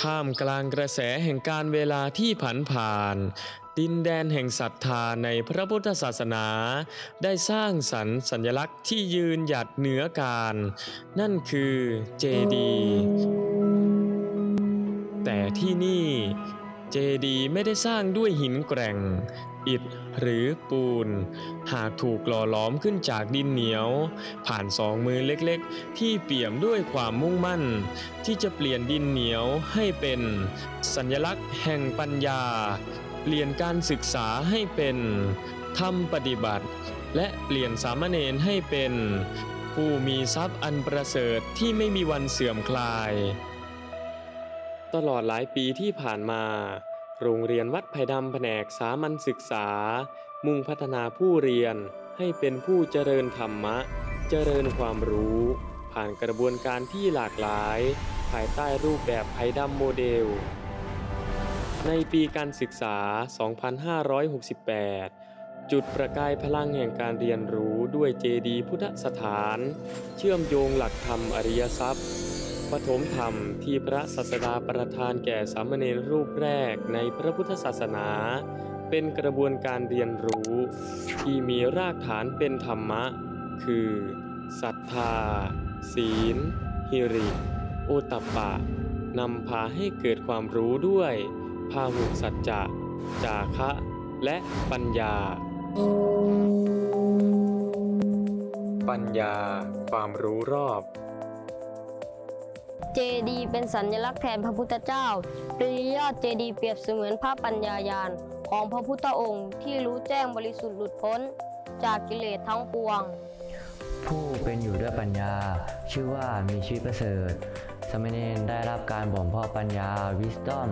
ท่ามกลางกระแสแห่งการเวลาที่ผันผ่าน ดินแดนแห่งศรัทธาในพระพุทธศาสนา ได้สร้างสรรค์สัญลักษณ์ที่ยืนหยัดเหนือการ นั่นคือเจดี แต่ที่นี่ เจดีย์ไม่ได้สร้างด้วยหินแกร่ง อิฐหรือปูน หากถูกหล่อหลอมขึ้นจากดินเหนียว ผ่านสองมือเล็กๆ ที่เปี่ยมด้วยความมุ่งมั่น ที่จะเปลี่ยนดินเหนียวให้เป็น สัญลักษณ์แห่งปัญญา เปลี่ยนการศึกษาให้เป็นธรรมปฏิบัติ และเปลี่ยนสามเณรให้เป็น ผู้มีทรัพย์อันประเสริฐที่ไม่มีวันเสื่อมคลาย ตลอดหลายปีที่ผ่านมา โรงเรียนวัดไผ่ดำแผนกสามัญศึกษา มุ่งพัฒนาผู้เรียนให้เป็นผู้เจริญธรรมะ เจริญความรู้ ผ่านกระบวนการที่หลากหลาย ภายใต้รูปแบบไผ่ดำโมเดล ในปีการศึกษา 2568 จุดประกายพลังแห่งการเรียนรู้ด้วยเจดีพุทธสถาน เชื่อมโยงหลักธรรมอริยทรัพย์ ปฐมธรรมที่พระศาสดาประทานแก่สามเณรรูปแรกในพระพุทธศาสนา เป็นกระบวนการเรียนรู้ ที่มีรากฐานเป็นธรรมะ คือศรัทธา ศีล หิริ โอตตัปปะนำพาให้เกิดความรู้ด้วย พาหุสัจจะ จาคะ และปัญญา ปัญญา ความรู้รอบ เจดีย์เป็นสัญลักษณ์แทนพระพุทธเจ้าโดยยอดเจดีย์เปรียบเสมือนพระปัญญายาณของพระพุทธองค์ที่รู้แจ้งบริสุทธิ์หลุดพ้น จากกิเลสทั้งปวง ผู้เป็นอยู่ด้วยปัญญา ชื่อว่ามีชีวิตประเสริฐ สมณเณรได้รับการบ่มเพาะปัญญา wisdom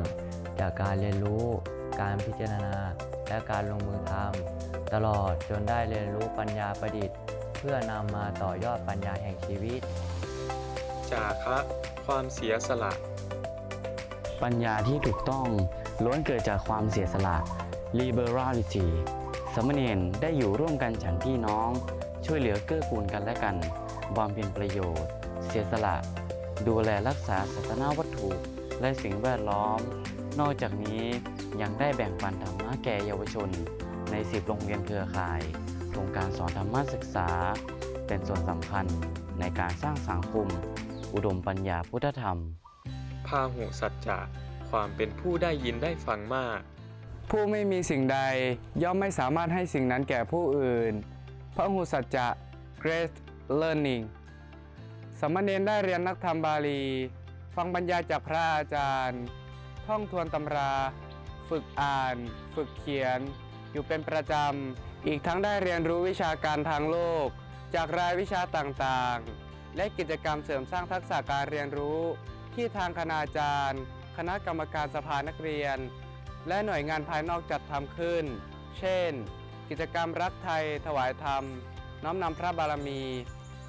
จากการเรียนรู้ การพิจารณา และการลงมือทำตลอดจนได้เรียนรู้ปัญญาประดิษฐ์ เพื่อนำมาต่อยอดปัญญาแห่งชีวิต จาคะ ความเสียสละ ปัญญาที่ถูกต้องล้วนเกิดจากความเสียสละ liberality สมเณรได้อยู่ร่วมกันฉันพี่น้อง ช่วยเหลือเกื้อกูลกันและกันบำเพ็ญประโยชน์ เสียสละ ดูแลรักษาศาสนาวัตถุและสิ่งแวดล้อม นอกจากนี้ยังได้แบ่งปันธรรมะแก่เยาวชน ในสิบโรงเรียนเครือข่ายโครงการสอนธรรมะศึกษา เป็นส่วนสำคัญในการสร้างสังคม อุดมปัญญาพุทธธรรม พาหุสัจจะความเป็นผู้ได้ยินได้ฟังมาก ผู้ไม่มีสิ่งใดย่อมไม่สามารถให้สิ่งนั้นแก่ผู้อื่น พระหูสัจจะ Great Learning สามเณรได้เรียนนักธรรมบาลี ฟังบรรยายจากพระอาจารย์ ท่องทวนตำรา ฝึกอ่าน ฝึกเขียน อยู่เป็นประจำ อีกทั้งได้เรียนรู้วิชาการทางโลก จากรายวิชาต่างๆ และกิจกรรมเสริมสร้างทักษะการเรียนรู้ ที่ทางคณาจารย์ คณะกรรมการสภานักเรียน และหน่วยงานภายนอกจัดทำขึ้น เช่น กิจกรรมรักไทย ถวายธรรม น้อมนำพระบารมี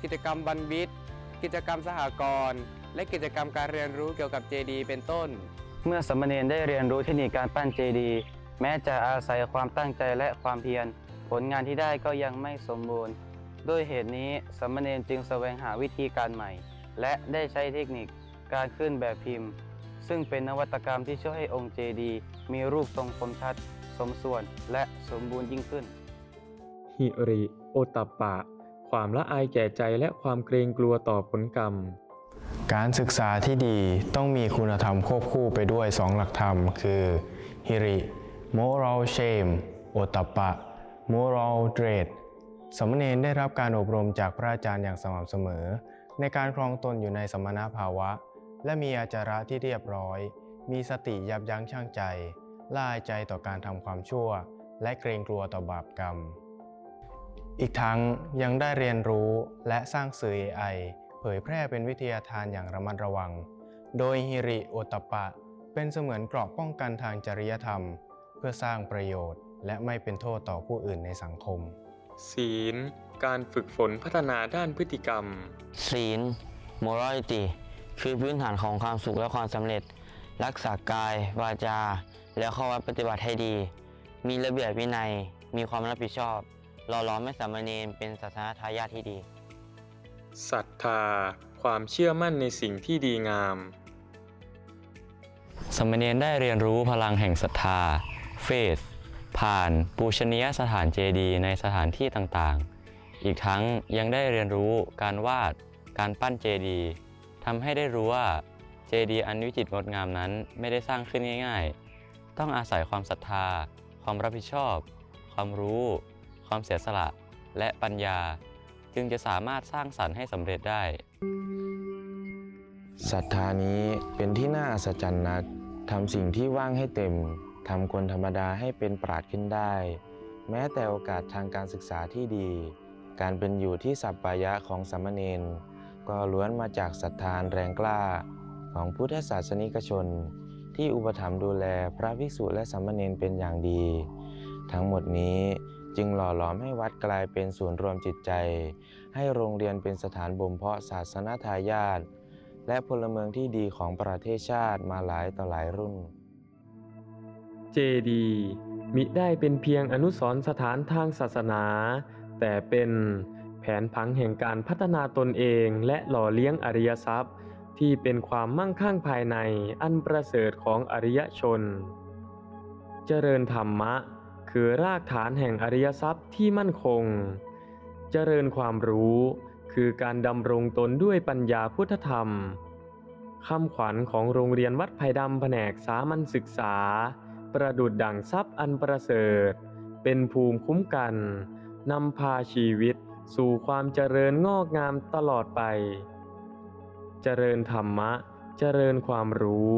กิจกรรมบรรวิทย์ กิจกรรมสหกรณ์ และกิจกรรมการเรียนรู้เกี่ยวกับเจดีเป็นต้น เมื่อสามเณรได้เรียนรู้เทคนิคการปั้นเจดีแม้จะอาศัยความตั้งใจและความเพียร ผลงานที่ได้ก็ยังไม่สมบูรณ์ ด้วยเหตุนี้สามเณรจึงแสวงหาวิธีการใหม่ และได้ใช้เทคนิคการขึ้นแบบพิมพ์ ซึ่งเป็นนวัตกรรมที่ช่วยให้องค์เจดีย์มีรูปทรงคมชัด สมส่วนและสมบูรณ์ยิ่งขึ้น หิริ โอตตัปปะ ความละอายแก่ใจและความเกรงกลัวต่อผลกรรม การศึกษาที่ดีต้องมีคุณธรรมควบคู่ไปด้วยสองหลักธรรม คือฮิริ moral shame โอตตปปะ moral dread สามเณรได้รับการอบรมจากพระอาจารย์อย่างสม่ำเสมอ ในการครองตนอยู่ในสมณภาวะ และมีอาจาระที่เรียบร้อย มีสติยับยั้งชั่งใจละอายใจต่อการทำความชั่ว และเกรงกลัวต่อบาปกรรม อีกทั้งยังได้เรียนรู้และสร้างสื่อ AI เผยแพร่เป็นวิทยาทานอย่างระมัดระวัง โดยฮิริโอตปะ เป็นเสมือนเกราะป้องกันทางจริยธรรม เพื่อสร้างประโยชน์ และไม่เป็นโทษต่อผู้อื่นในสังคม ศีล การฝึกฝนพัฒนาด้านพฤติกรรม ศีล morality คือพื้นฐานของความสุขและความสำเร็จ รักษากาย วาจา และข้อวัดปฏิบัติให้ดี มีระเบียบวินัย มีความรับผิดชอบหล่อหลอมให้สามเณรเป็นศาสนาทายาทที่ดีศรัทธา ความเชื่อมั่นในสิ่งที่ดีงามสามเณรได้เรียนรู้พลังแห่งศรัทธาเฟส ผ่านปูชนียสถานเจดีย์ในสถานที่ต่างๆ อีกทั้งยังได้เรียนรู้การวาดการปั้นเจดีย์ทำให้ได้รู้ว่าเจดีย์อันวิจิตรงดงามนั้นไม่ได้สร้างขึ้นง่ายๆ ต้องอาศัยความศรัทธา ความรับผิดชอบ ความรู้ ความเสียสละ และปัญญา จึงจะสามารถสร้างสรรค์ให้สำเร็จได้ศรัทธานี้เป็นที่น่าอัศจรรย์นักทำสิ่งที่ว่างให้เต็ม ทำคนธรรมดาให้เป็นปราดขึ้นได้ แม้แต่โอกาสทางการศึกษาที่ดี การเป็นอยู่ที่สัปปายะของสามเณรก็ล้วนมาจากศรัทธานแรงกล้าของพุทธศาสนิกชน ที่อุปถัมภ์ดูแลพระภิกษุและสามเณรเป็นอย่างดี ทั้งหมดนี้จึงหล่อหลอมให้วัดกลายเป็นศูนย์รวมจิตใจ ให้โรงเรียนเป็นสถานบ่มเพาะศาสนทายาทและพลเมืองที่ดีของประเทศชาติมาหลายต่อหลายรุ่น เจดีย์มิได้เป็นเพียงอนุสรณ์สถานทางศาสนา แต่เป็นแผนผังแห่งการพัฒนาตนเองและหล่อเลี้ยงอริยทรัพย์ ที่เป็นความมั่งคั่งภายในอันประเสริฐของอริยชน เจริญธรรมะ คือรากฐานแห่งอริยทรัพย์ที่มั่นคง เจริญความรู้คือการดำรงตนด้วยปัญญาพุทธธรรมคำขวัญของโรงเรียนวัดไผ่ดำแผนกสามัญศึกษา ประดุดดั่งทรัพย์อันประเสริฐ เป็นภูมิคุ้มกันนำพาชีวิตสู่ความเจริญงอกงามตลอดไป เจริญธรรมะ เจริญความรู้